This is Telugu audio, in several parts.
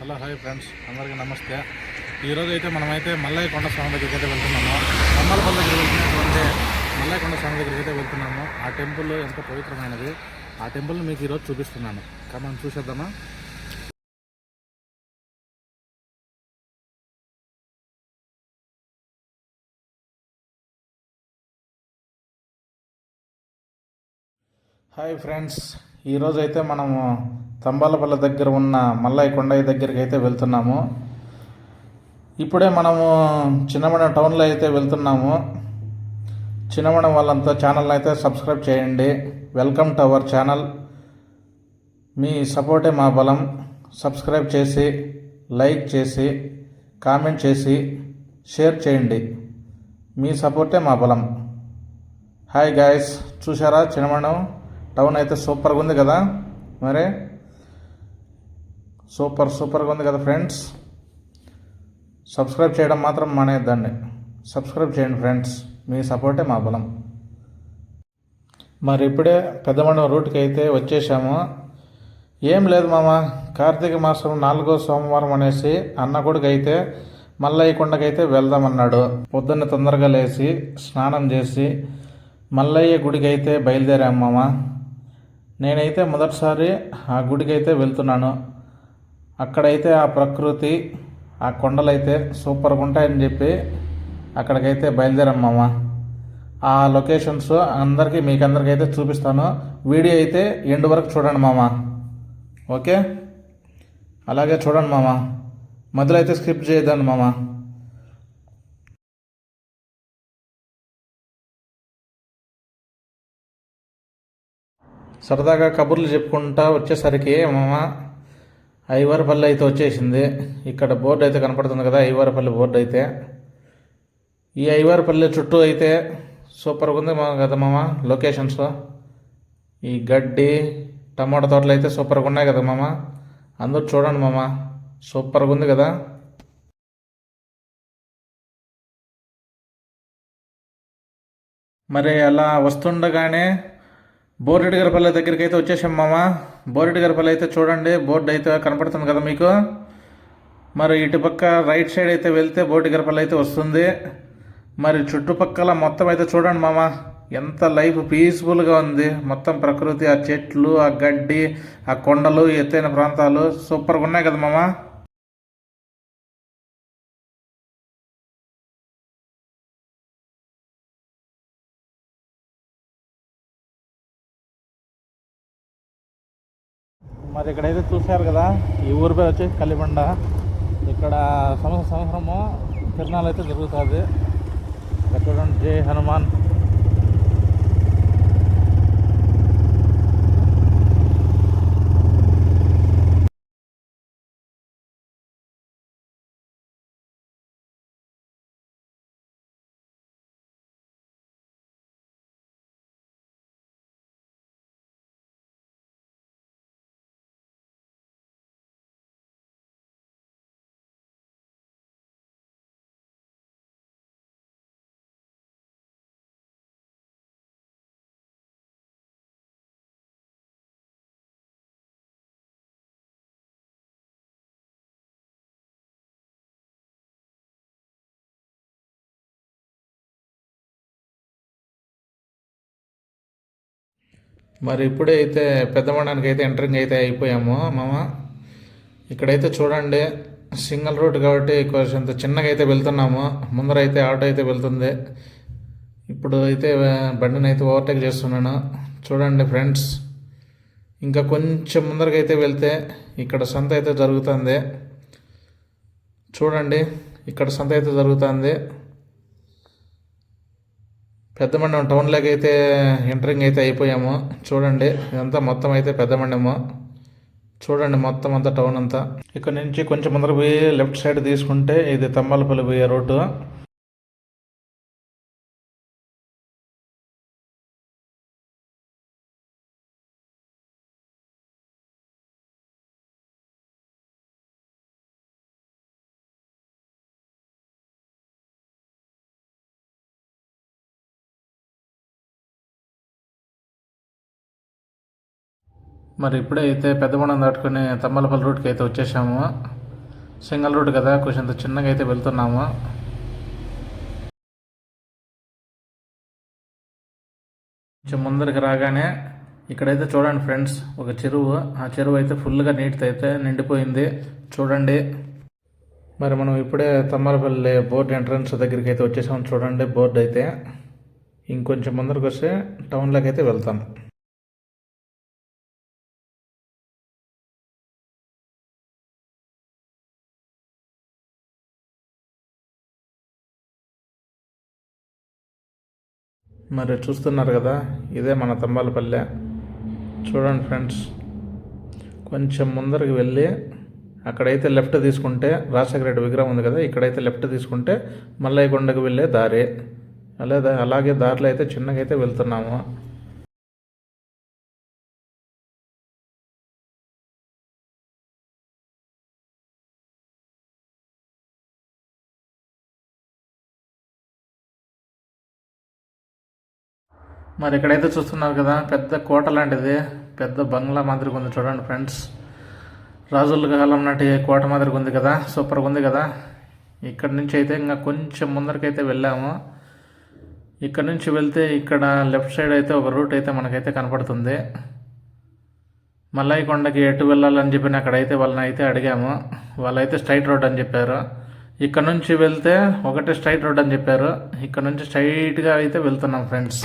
Hello hi friends. అందరికీ నమస్తే. ఈరోజు అయితే మనమైతే మల్లయ్య కొండ స్వామి దగ్గరికి అయితే వెళ్తున్నాము. కమ్మలపల్లి దగ్గర వెళ్తున్నటువంటి మల్లయ్య కొండ స్వామి దగ్గరికి అయితే వెళ్తున్నాము. ఆ టెంపుల్ ఎంత పవిత్రమైనది. ఆ టెంపుల్ మీకు ఈరోజు చూపిస్తున్నాను. మనం చూసేద్దామా? హాయ్ ఫ్రెండ్స్ ఈరోజైతే మనము తంబాలపల్లి దగ్గర ఉన్న మల్లయ్య కొండయ్య దగ్గరికి అయితే వెళ్తున్నాము. ఇప్పుడే మనము చిన్నమణ టౌన్లో అయితే వెళ్తున్నాము. చిన్నమణ వాళ్ళంతా ఛానల్ని అయితే సబ్స్క్రైబ్ చేయండి. Welcome to our channel. మీ సపోర్టే మా బలం. సబ్స్క్రైబ్ చేసి లైక్ చేసి కామెంట్ చేసి షేర్ చేయండి. మీ సపోర్టే మా బలం. హాయ్ గాయస్ చూసారా చిన్నమణం? టౌన్ అయితే సూపర్గా ఉంది కదా? మరి? సూపర్ సూపర్గా ఉంది కదా ఫ్రెండ్స్? సబ్స్క్రైబ్ చేయడం మాత్రం మానేద్దండి. సబ్స్క్రైబ్ చేయండి ఫ్రెండ్స్. మీ సపోర్టే మా బలం. మరి ఇప్పుడే పెద్దమండం రూట్కి అయితే వచ్చేసాము. ఏం లేదు మామ కార్తీక మాసం నాలుగో సోమవారం అనేసి అన్న కొడుకు అయితే మల్లయ్య కొండకైతే వెళ్దామన్నాడు. పొద్దున్న తొందరగా లేచి స్నానం చేసి మల్లయ్య గుడికి అయితే బయలుదేరాము మామ. నేనైతే మొదటిసారి ఆ గుడికి అయితే వెళ్తున్నాను. అక్కడైతే ఆ ప్రకృతి ఆ కొండలైతే సూపర్గా ఉంటాయని చెప్పి అక్కడికైతే బయలుదేరమ్మా ఆ లొకేషన్స్ అందరికీ మీకు అందరికీ అయితే చూపిస్తాను. వీడియో అయితే ఎండ్ వరకు చూడండి మామ. ఓకే? అలాగే చూడండి మామ. మధ్యలో అయితే స్కిప్ చేయొద్దండి మామ. సరదాగా కబుర్లు చెప్పుకుంటా వచ్చేసరికి మామ ఐవర్పల్లి అయితే వచ్చేసింది. ఇక్కడ బోర్డు అయితే కనపడుతుంది కదా ఐవర్పల్లి బోర్డు అయితే. ఈ ఐవర్పల్లి చుట్టూ అయితే సూపర్గా ఉంది మా కదా మామ లొకేషన్స్. ఈ గడ్డి టమాటా తోటలు అయితే సూపర్గా ఉన్నాయి కదా మామ. అందరూ చూడండి మామ సూపర్గా ఉంది కదా. మరి అలా వస్తుండగానే బోరెడ్డి గారిపల్లి దగ్గరికి అయితే వచ్చేసాం మామ. బోరెడ్డి అయితే చూడండి. బోర్డు అయితే కనపడుతుంది కదా మీకు? మరి ఇటుపక్క రైట్ సైడ్ అయితే వెళ్తే బోరెడ్డి గారిపల్లి అయితే వస్తుంది. మరి చుట్టుపక్కల మొత్తం అయితే చూడండి మామ. ఎంత లైఫ్ పీస్ఫుల్గా ఉంది. మొత్తం ప్రకృతి ఆ చెట్లు ఆ గడ్డి ఆ కొండలు ఎత్తైన ప్రాంతాలు. సూపర్గా ఉన్నాయి కదా మామ. మరి ఇక్కడైతే చూశారు కదా ఈ ఊరి పేరు వచ్చి కలిబండ. ఇక్కడ సంవత్సరం సంవత్సరము తిరునాళ్ళు అయితే జరుగుతుంది. ఇక్కడ చూడండి జై హనుమాన్. మరి ఇప్పుడే అయితే పెద్ద అయితే ఎంటరింగ్ అయితే అయిపోయాము మామ. ఇక్కడైతే చూడండి సింగిల్ రూట్ కాబట్టి కొంచెం చిన్నగా అయితే వెళ్తున్నాము. ముందర అయితే ఆటో అయితే వెళ్తుంది. ఇప్పుడు అయితే బండిని అయితే ఓవర్టేక్ చేస్తున్నాను. చూడండి ఫ్రెండ్స్ ఇంకా కొంచెం ముందరకైతే అయితే వెళ్తే ఇక్కడ సంత అయితే జరుగుతుంది. చూడండి ఇక్కడ సంత అయితే జరుగుతుంది. పెద్ద మండలం టౌన్లోకి అయితే ఎంటరింగ్ అయితే అయిపోయాము. చూడండి ఇదంతా మొత్తం అయితే పెద్ద మండపము చూడండి మొత్తం అంతా టౌన్ అంతా. ఇక్కడ నుంచి కొంచెం ముందర పోయి లెఫ్ట్ సైడ్ తీసుకుంటే ఇది తమ్మలపల్లి పోయే రోడ్డు. మరి ఇప్పుడే అయితే పెద్దమండం దాటుకుని తమ్మలపల్లి రూట్కి అయితే వచ్చేసాము. సింగల్ రోడ్ కదా కొంచెం చిన్నగా అయితే వెళ్తున్నాము. కొంచెం ముందరికి రాగానే ఇక్కడైతే చూడండి ఫ్రెండ్స్ ఒక చెరువు. ఆ చెరువు అయితే ఫుల్గా నీటితో అయితే నిండిపోయింది. చూడండి. మరి మనం ఇప్పుడే తమ్మలపల్లి బోర్డు ఎంట్రన్స్ దగ్గరికి అయితే వచ్చేసాం చూడండి బోర్డు అయితే. ఇంకొంచెం ముందరకు వస్తే టౌన్లోకి అయితే వెళ్తాం మరి చూస్తున్నారు కదా ఇదే మన తంబాలపల్లె. చూడండి ఫ్రెండ్స్ కొంచెం ముందరికి వెళ్ళి అక్కడైతే లెఫ్ట్ తీసుకుంటే రాజశేఖర రెడ్డి విగ్రహం ఉంది కదా ఇక్కడైతే లెఫ్ట్ తీసుకుంటే మల్లయ్య కొండకు వెళ్ళే దారి. అలాగే అలాగే దారిలో అయితే చిన్నగా అయితే వెళ్తున్నాము. మరి ఇక్కడైతే చూస్తున్నారు కదా పెద్ద కోట లాంటిది పెద్ద బంగ్లా మాదిరిగా ఉంది చూడండి ఫ్రెండ్స్. రాజుల కాలం నాటి కోట మాదిరిగా ఉంది కదా సూపర్గా ఉంది కదా. ఇక్కడ నుంచి అయితే ఇంకా కొంచెం ముందరకైతే వెళ్ళాము. ఇక్కడ నుంచి వెళ్తే ఇక్కడ లెఫ్ట్ సైడ్ అయితే ఒక రూట్ అయితే మనకైతే కనపడుతుంది. మల్లయ్య కొండకి ఎటు వెళ్ళాలని చెప్పి అక్కడైతే వాళ్ళని అయితే అడిగాము. వాళ్ళైతే స్ట్రైట్ రోడ్ అని చెప్పారు. ఇక్కడ నుంచి వెళ్తే ఒకటే స్ట్రైట్ రోడ్ అని చెప్పారు. ఇక్కడ నుంచి స్ట్రైట్గా అయితే వెళ్తున్నాం ఫ్రెండ్స్.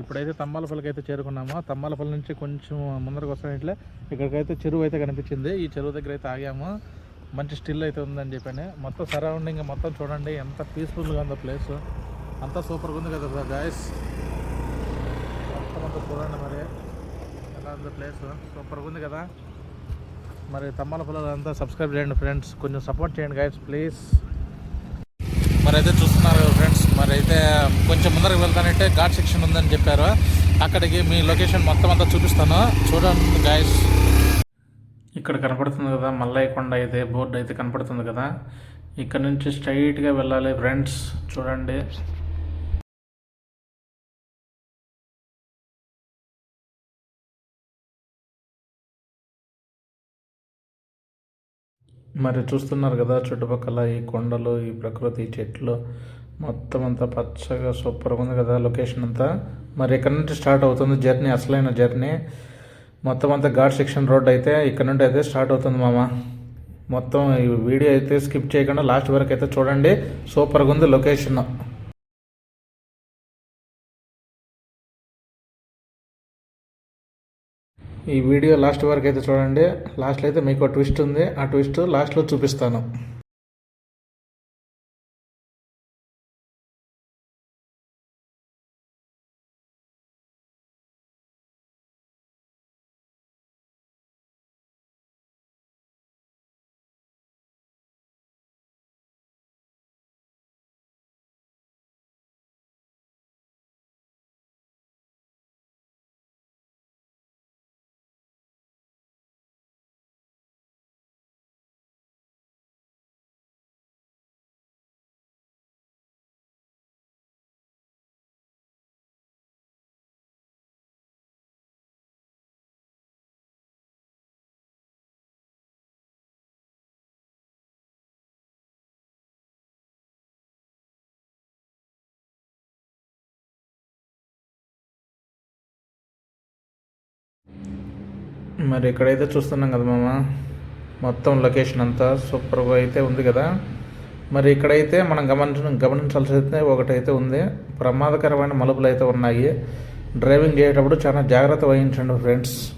ఇప్పుడైతే తమ్మాలపల్లికి అయితే చేరుకున్నాము. తమ్మాలపల్లి నుంచి కొంచెం ముందరకు వస్తున్నట్లే ఇక్కడికైతే చెరువు అయితే కనిపించింది. ఈ చెరువు దగ్గర అయితే ఆగాము. మంచి స్టిల్ అయితే ఉందని చెప్పాను. మొత్తం సరౌండింగ్ మొత్తం చూడండి ఎంత పీస్ఫుల్గా ఉందో ప్లేస్. అంతా సూపర్గా ఉంది కదా గాయస్. మొత్తం అంతా చూడండి మరి ఎలా ఉందో ప్లేస్. సూపర్గా ఉంది కదా. మరి తమ్మాలపల్లి అంతా సబ్స్క్రైబ్ చేయండి ఫ్రెండ్స్. కొంచెం సపోర్ట్ చేయండి గాయస్ ప్లీజ్. మరి అయితే చూస్తున్నారు ఫ్రెండ్స్ మరి అయితే కొంచెం ముందరకు వెళ్తానంటే ఘాట్ సెక్షన్ ఉందని చెప్పారు. అక్కడికి మీ లొకేషన్ మొత్తం అంతా చూపిస్తాను. చూడండి గాయస్ ఇక్కడ కనపడుతుంది కదా మల్లయ్య కొండ అయితే బోర్డు అయితే కనపడుతుంది కదా. ఇక్కడ నుంచి స్ట్రైట్గా వెళ్ళాలి ఫ్రెండ్స్ చూడండి. మరి చూస్తున్నారు కదా చుట్టుపక్కల ఈ కొండలు ఈ ప్రకృతి చెట్లు మొత్తం అంతా పచ్చగా సూపర్గా ఉంది కదా లొకేషన్ అంతా. మరి ఇక్కడ నుంచి స్టార్ట్ అవుతుంది జర్నీ అసలైన జర్నీ? మొత్తం అంతా ఘాట్ సెక్షన్ రోడ్ అయితే ఇక్కడ నుండి అయితే స్టార్ట్ అవుతుంది మామ. మొత్తం ఈ వీడియో అయితే స్కిప్ చేయకుండా లాస్ట్ వరకు అయితే చూడండి. సూపర్గా ఉంది లొకేషన్. ఈ వీడియో లాస్ట్ వరకు అయితే చూడండి. లాస్ట్లో అయితే మీకు ట్విస్ట్ ఉంది. ఆ ట్విస్ట్ లాస్ట్లో చూపిస్తాను. మరి ఇక్కడైతే చూస్తున్నాం కదా మామ. మొత్తం లొకేషన్ అంతా సూపర్గా అయితే ఉంది కదా. మరి ఇక్కడైతే మనం గమనించ గమనించాల్సి ఒకటైతే ఉంది. ప్రమాదకరమైన మలుపులు అయితే ఉన్నాయి. డ్రైవింగ్ చేసేటప్పుడు చాలా జాగ్రత్త వహించండి ఫ్రెండ్స్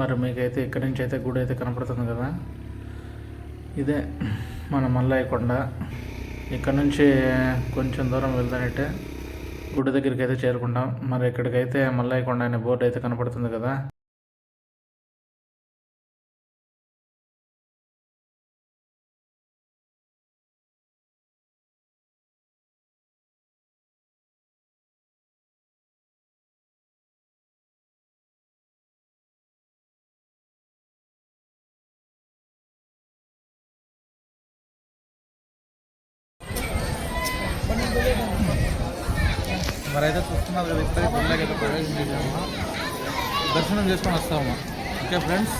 మరి మీకైతే ఇక్కడి నుంచి అయితే గుడి అయితే కనపడుతుంది కదా? ఇదే మన మల్లయ్య కొండ ఇక్కడ నుంచి కొంచెం దూరం వెళ్తానంటే గుడి దగ్గరికి అయితే చేరుకుంటాం. మరి ఇక్కడికైతే మల్లయ్య కొండ అనే బోర్డు అయితే కనపడుతుంది కదా? మరి అయితే చూస్తున్నారు కదా ఇప్పుడే గుళ్ళకి అయితే ప్రవేశం చేసాము దర్శనం చేసుకొని వస్తాము? Okay friends?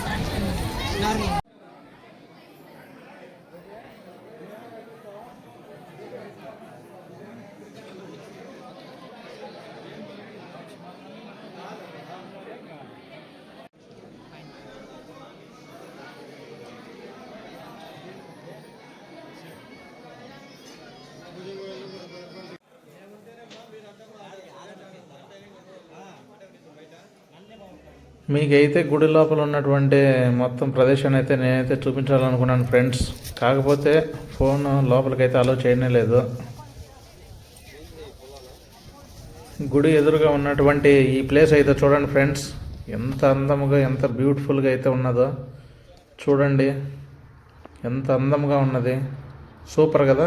మీకైతే గుడి లోపల ఉన్నటువంటి మొత్తం ప్రదేశాన్ని అయితే నేనైతే చూపించాలనుకున్నాను ఫ్రెండ్స్. కాకపోతే ఫోన్ లోపలికైతే అలో చేయనే లేదు. గుడి ఎదురుగా ఉన్నటువంటి ఈ ప్లేస్ అయితే చూడండి ఫ్రెండ్స్. ఎంత అందముగా ఎంత బ్యూటిఫుల్గా అయితే ఉన్నదో చూడండి. ఎంత అందంగా ఉన్నది. సూపర్ కదా?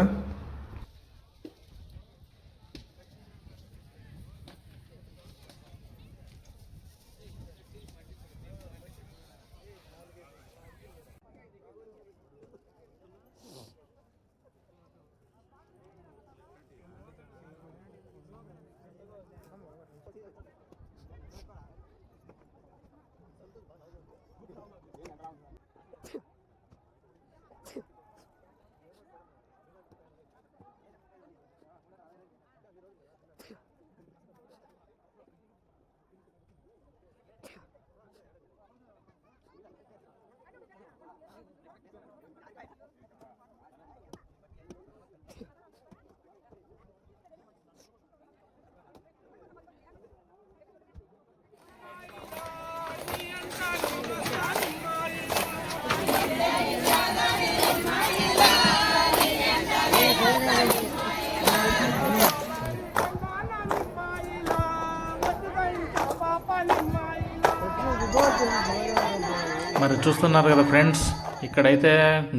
మరి చూస్తున్నారు కదా ఫ్రెండ్స్ ఇక్కడైతే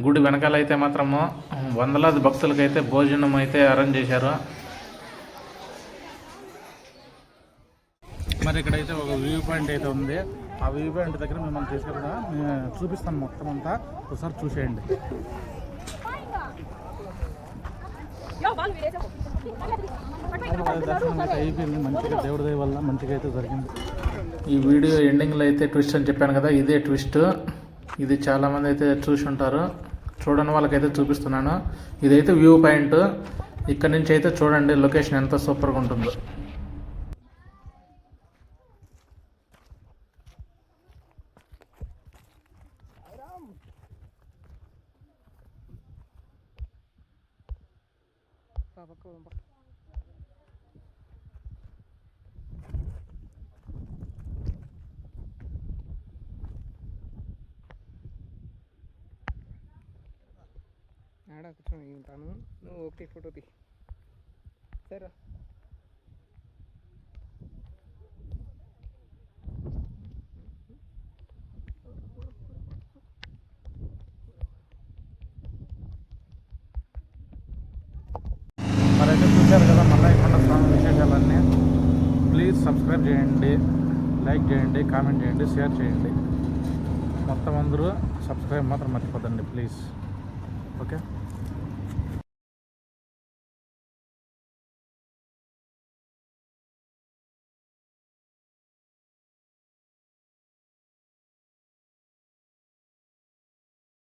గుడి వెనకాల అయితే మాత్రము వందలాది భక్తులకైతే భోజనం అయితే అరేంజ్ చేశారు. మరి ఇక్కడైతే ఒక వ్యూ పాయింట్ అయితే ఉంది. ఆ వ్యూ పాయింట్ దగ్గర మిమ్మల్ని తీసుకెళ్తా నేను చూపిస్తాను మొత్తం అంతా. ఒకసారి చూసేయండి. దర్శనం అయితే అయిపోయింది. మంచిగా దేవుడి దయ వల్ల మంచిగా అయితే జరిగింది. ఈ వీడియో ఎండింగ్లో అయితే ట్విస్ట్ అని చెప్పాను కదా ఇదే ట్విస్ట్ ఇది చాలామంది అయితే చూసి ఉంటారు. చూడని వాళ్ళకైతే చూపిస్తున్నాను. ఇదైతే వ్యూ పాయింట్ ఇక్కడ నుంచి అయితే చూడండి లొకేషన్ ఎంత సూపర్గా ఉంటుందో. కూర్చొని నువ్వు ఒకటి ఫోటో తీ సరే. మరైతే చూశారు కదా మళ్ళీ కొండ స్వామి విశేషాలన్నీ. ప్లీజ్ సబ్స్క్రైబ్ చేయండి లైక్ చేయండి కామెంట్ చేయండి షేర్ చేయండి. మొత్తం అందరూ సబ్స్క్రైబ్ మాత్రం మర్చిపోదండి ప్లీజ్. ఓకే?